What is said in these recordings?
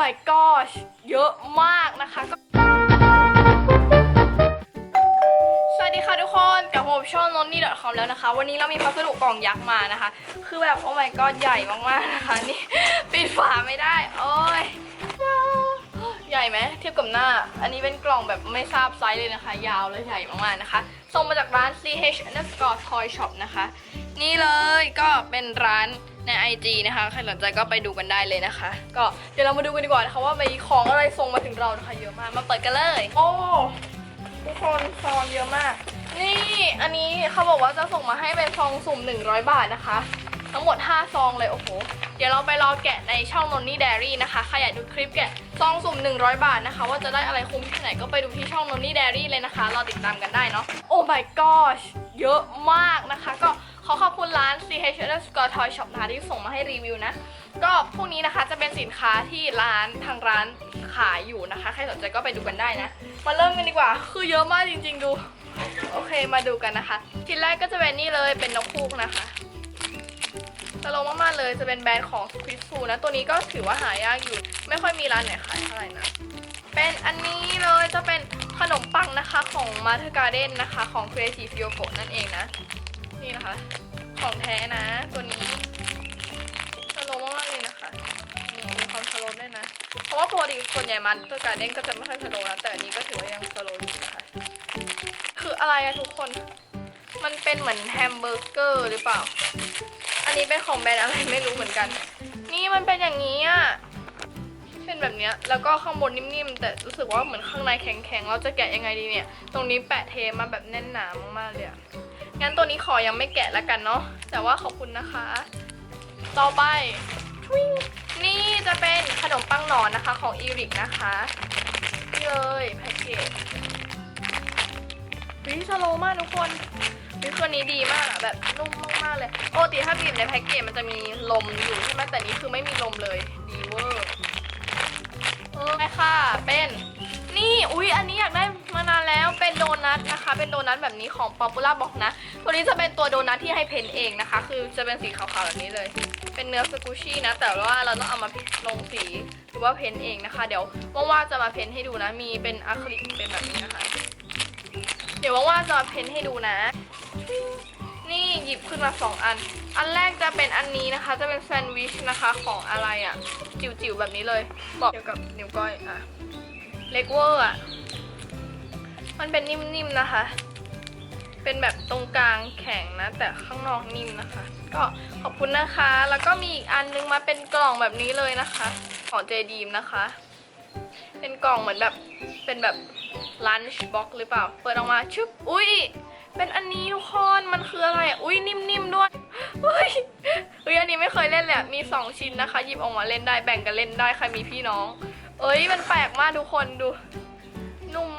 my gosh เยอะมากนะคะสวัสดีค่ะทุกคนกลับมาพบช่องนนนี่ .com แล้วนะคะ วันนี้เรามีพัสดุกล่องยักษ์มานะคะ คือแบบโอ้ my god ใหญ่มากๆนะคะนี่ปิดฝาไม่ได้โอ้ยใหญ่ไหมเทียบกับหน้า อันนี้เป็นกล่องแบบไม่ทราบไซส์เลยนะคะ ยาวและใหญ่มากๆนะคะส่งมาจากร้าน ch underscore toy shop นะคะ นี่เลยก็เป็นร้านใน IG นะคะ ใครสนใจก็ไปดูกันได้เลยนะคะ ก็เดี๋ยวเรามาดูกันดีกว่านะคะว่ามีของอะไรส่งมาถึงเรานะคะเยอะมาก มาเปิดกันเลย โอ้ทุกคนซองเยอะมาก นี่อันนี้เขาบอกว่าจะส่งมาให้เป็นซองสุ่ม 100 บาทนะคะ ทั้งหมด 5 ซองเลยโอ้โห เดี๋ยวเราไปรอแกะในช่องนนนี่เดรี่นะคะใครอยากดูคลิปแกะซองสุ่ม 100 บาทนะคะ ว่าจะได้อะไรคุ้มที่ไหนก็ไปดูที่ช่องนนนี่เดรี่เลยนะคะรอติดตามกันได้เนาะ โอ้ my gosh เยอะมากนะคะ ก็ CH Underscore Toy Shop นะคะที่ส่งมาให้รีวิวนะ ก็พวกนี้นะคะจะเป็นสินค้าที่ร้านทางร้านขายอยู่นะคะ ใครสนใจก็ไปดูกันได้นะ มาเริ่มกันดีกว่า คือเยอะมากจริง ๆ ดู โอเคมาดูกันนะคะชิ้นแรกก็จะเป็นนี่เลยเป็นนกคูกนะคะตลกมากๆเลยจะเป็นแบรนด์ของคริสซูนะ ตัวนี้ก็ถือว่าหายากอยู่ ไม่ค่อยมีร้านไหนขายเท่าไหร่นะ เป็นอันนี้เลยจะเป็นขนมปังนะคะของ m a r t h Garden นนะคะ ของ Creative Yoko นั่นเองนะ นี่นะคะ ของแท้นะ ตัวนี้ตลมากๆเลยนะคะนี่มีความสโลว์ด้วยนะ เพราะว่าปกติส่วนใหญ่มันตัวการเด้นก็จะไม่ค่อยสโลว์นะแต่อันนี้ก็ถือว่ายังสโลว์อยู่นะคะคืออะไรอะทุกคน มันเป็นเหมือนแฮมเบอร์เกอร์หรือเปล่า อันนี้เป็นของแบรนด์อะไรไม่รู้เหมือนกัน นี่มันเป็นอย่างนี้อะเป็นแบบเนี้ยแล้วก็ข้างบนนิ่มๆ แต่รู้สึกว่าเหมือนข้างในแข็งๆ เราจะแกะยังไงดีเนี่ย ตรงนี้แปะเทมาแบบแน่นหนามากๆเลยอะ งั้นตัวนี้ขอยังไม่แกะแล้วกันเนาะแต่ว่าขอบคุณนะคะ ต่อไปนี่จะเป็นขนมปังหนอนนะคะของอีริกนะคะนี่เลยแพ็กเกจวิสโลมากทุกคนวิตัวนี้ดีมากอะแบบนุ่มมากๆเลยปกติถ้าบีบในแพ็กเกจมันจะมีลมอยู่ใช่ไหมแต่นี้คือไม่มีลมเลยดีเวอร์เออไปค่ะ เป็น นี่ อุ๊ย อันนี้อยากได้ นัทนะคะ เป็นโดนัทแบบนี้ของ Popular Box นะ ตัวนี้จะเป็นตัวโดนัทที่ให้เพนเองนะคะ คือจะเป็นสีขาวๆแบบนี้เลย เป็นเนื้อสกูชี่นะ แต่ว่าเราต้องเอามาลงสีหรือว่าเพ้นเองนะคะ เดี๋ยวว่างๆจะมาเพ้นให้ดูนะ มีเป็นอะคริลิกเป็นแบบนี้นะคะ เดี๋ยวว่างๆจะมาเพ้นให้ดูนะ นี่หยิบขึ้นมาสองอัน อันแรกจะเป็นอันนี้นะคะ จะเป็นแซนด์วิชนะคะของอะไรอะ่ะ จิ๋วๆแบบนี้เลย บอกเกี่ยวกับนิ้วก้อยอะเล็กเวอร์อะ มันเป็นนิ่มๆนะคะ เป็นแบบตรงกลางแข็งนะ แต่ข้างนอกนิ่มนะคะ ก็ขอบคุณนะคะ แล้วก็มีอีกอันนึงมาเป็นกล่องแบบนี้เลยนะคะ ของเจดีมนะคะ เป็นกล่องเหมือนแบบ เป็นแบบลันช์บ็อกหรือเปล่า เปิดออกมาชึบ อุ้ยเป็นอันนี้ทุกคน มันคืออะไร อุ้ยนิ่มๆด้วยเฮ้ยเฮ้ยอันนี้ไม่เคยเล่นเลยมีสองชิ้นนะคะ หยิบออกมาเล่นได้ แบ่งกันเล่นได้ ใครมีพี่น้อง เอ้ย มันแปลกมากทุกคนดู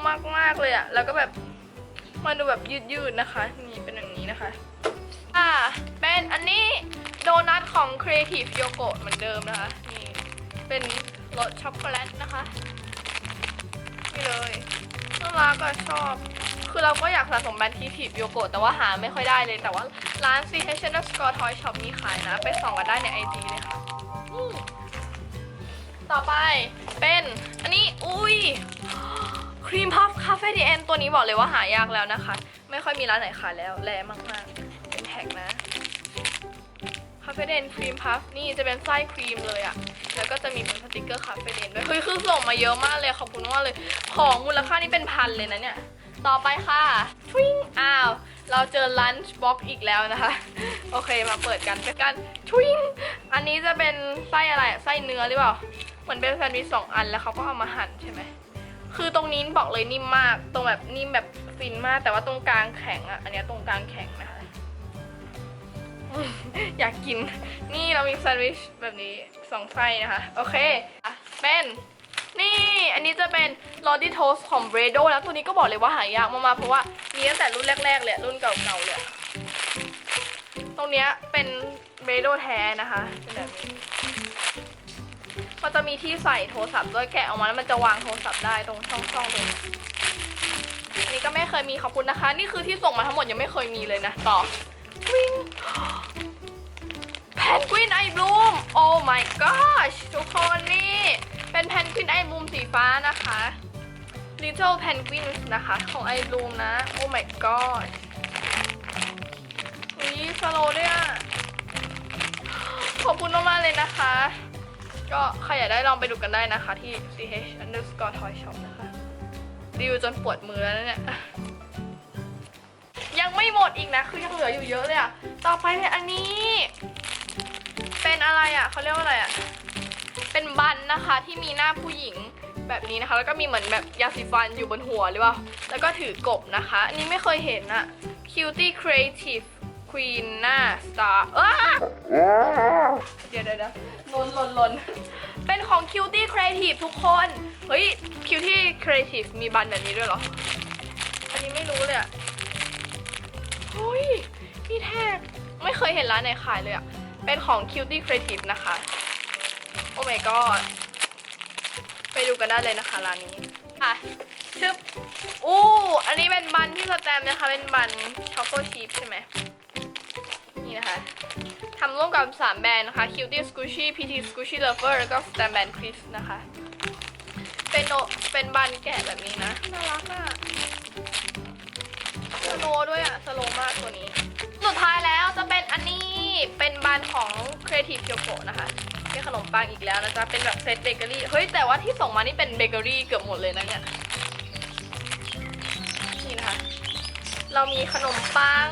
มมากๆเลยอะแล้วก็แบบมันดูแบบยืดๆนะคะ นี่เป็นอย่างนี้นะคะ อ่า เป็นอันนี้โดนัทของ Creative Yoko เหมือนเดิมนะคะ นี่ เป็นรสช็อกโกแลตนะคะ นี่เลยน่ารักอะชอบ คือเราก็อยากสะสมแบรนด์ Creative Yoko แต่ว่าหาไม่ค่อยได้เลย แต่ว่าร้าน CH Underscore Toy Shop มีขายนะ ไปส่องกันได้ใน IG เลยค่ะ นี่ ต่อไปเป็นอันนี้ อุ้ย ครีมพัฟคาเฟ่ดีเอ็นตัวนี้บอกเลยว่าหายากแล้วนะคะ ไม่ค่อยมีร้านไหนขายแล้วแรงมากๆ เป็นแท็กนะคาเฟ่เดนครีมพัฟนี่จะเป็นไส้ครีมเลยอะแล้วก็จะมีเป็นสติกเกอร์คาเฟ่เดนด้วยคือส่งมาเยอะมากเลยขอบคุณมากเลย ของมูลค่านี่เป็นพันเลยนะเนี่ย ต่อไปค่ะทวิงอ้าว เราเจอลันช์บ็อกอีกแล้วนะคะ โอเคมาเปิดกันเป็นกันทวิงอันนี้จะเป็นไส้อะไรไส้เนื้อหรือเปล่า เหมือนเป็นแซนด์วิชสองอันแล้วเขาก็เอามาหั่นใช่ไหม คือตรงนี้บอกเลยนิ่มมาก ตรงแบบนิ่มแบบฟินมาก แต่ว่าตรงกลางแข็งอะ อันเนี้ยตรงกลางแข็งนะคะ อยากกิน นี่เรามีแซนด์วิชแบบนี้สองไส้นะคะ โอเคอะเป็นนี่ อันนี้จะเป็นลอดี้โทสของเบรโดแล้วตัวนี้ก็บอกเลยว่าหายากมากๆเพราะว่ามีตั้งแต่รุ่นแรกๆเลยรุ่นเก่าๆเลย ตรงเนี้ยเป็นเบรโดแท้นะคะเป็นแบบนี้ มีที่ใส่โทรศัพท์ด้วยแกะออกมาแล้วมันจะวางโทรศัพท์ได้ตรงช่องๆตรงนี้อันนี้ก็ไม่เคยมีขอบคุณนะคะ นี่คือที่ส่งมาทั้งหมดยังไม่เคยมีเลยนะ ต่อวิ่งแพนกวินไอบลูมโอ้ my gosh ทุกคนนี่เป็นแพฟ้านะคะ Little Penguins นะคะ ของ i b l o o m นะ Oh my god อุ้ยสโลด้วยอะขอบคุณมากๆเลยนะคะ ก็ใครอยากได้ลองไปดูกันได้นะคะที่ ch underscore toy shop นะคะรีวิวจนปวดมือแล้วเนี่ย ยังไม่หมดอีกนะ คือยังเหลืออยู่เยอะเลยอะต่อไปเป็นอันนี้ เป็นอะไรอะเขาเรียกว่าอะไรอะเป็นบันนะคะที่มีหน้าผู้หญิงแบบนี้นะคะ แล้วก็มีเหมือนแบบยาสีฟันอยู่บนหัวหรือเปล่า แล้วก็ถือกบนะคะ อันนี้ไม่เคยเห็นอะ Cutie Creative Queen หน้า Star อ้าเดี๋ยวเดี๋ยวเดี๋ยวลนลนลนเป็นของ Cutie Creative ทุกคน เฮ้ย Cutie Creative มีบันแบบนี้ด้วยเหรอ อันนี้ไม่รู้เลยอะเฮ้ยมีแท็ก ไม่เคยเห็นร้านไหนขายเลยอะเป็นของ Cutie Creative นะคะ โอ้ my god ไปดูกันได้เลยนะคะร้านนี้ อะชึบอู้ อันนี้เป็นบันที่สแตมนะคะ เป็นบันช็อกโกชีพใช่ไหม นี่นะคะทำร่วมกับ 3 แบรนด์นะคะ Cutie Squishy PT Squishy Lover แล้วก็ Stamp Band Chris นะคะ เป็นโนเป็นบันแกะแบบนี้นะ น่ารักอะสโลด้วยอะสโลมากตัวนี้ สุดท้ายแล้วจะเป็นอันนี้เป็นบันของ Creative Kyoko นะคะเป็นขนมปังอีกแล้วนะจ๊ะ เป็นแบบเซตเบเกอรี่ เฮ้ย แต่ว่าที่ส่งมานี่เป็นเบเกอรี่เกือบหมดเลยนะเนี่ย นี่นะคะ เรามีขนมปัง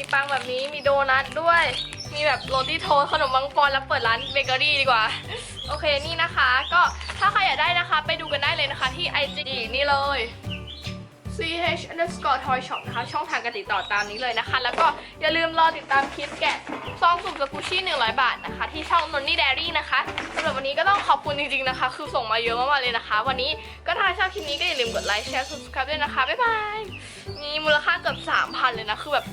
มีปังแบบนี้มีโดนัทด้วย มีแบบโรตีโทสขนมปังปอนแล้วเปิดร้านเบเกอรี่ดีกว่า โอเคนี่นะคะ ก็ถ้าใครอยากได้นะคะ ไปดูกันได้เลยนะคะที่ IG นี่เลย ch underscore toy shop นะคะ ช่องทางการติดต่อตามนี้เลยนะคะ แล้วก็อย่าลืมรอติดตามคลิปแกะซองสุ่มสกูชี่ 100 บาทนะคะ ที่ช่องนนนี่ Dairy นะคะสำหรับวันนี้ก็ต้องขอบคุณจริงๆนะคะ คือส่งมาเยอะมากๆเลยนะคะ วันนี้ก็ถ้าชอบคลิปนี้ก็อย่าลืมกดไลค์แชร์ subscribe ด้วยนะคะ บ๊ายบาย มีมูลค่าเกือบ 3,000 เลยนะ คือแบบ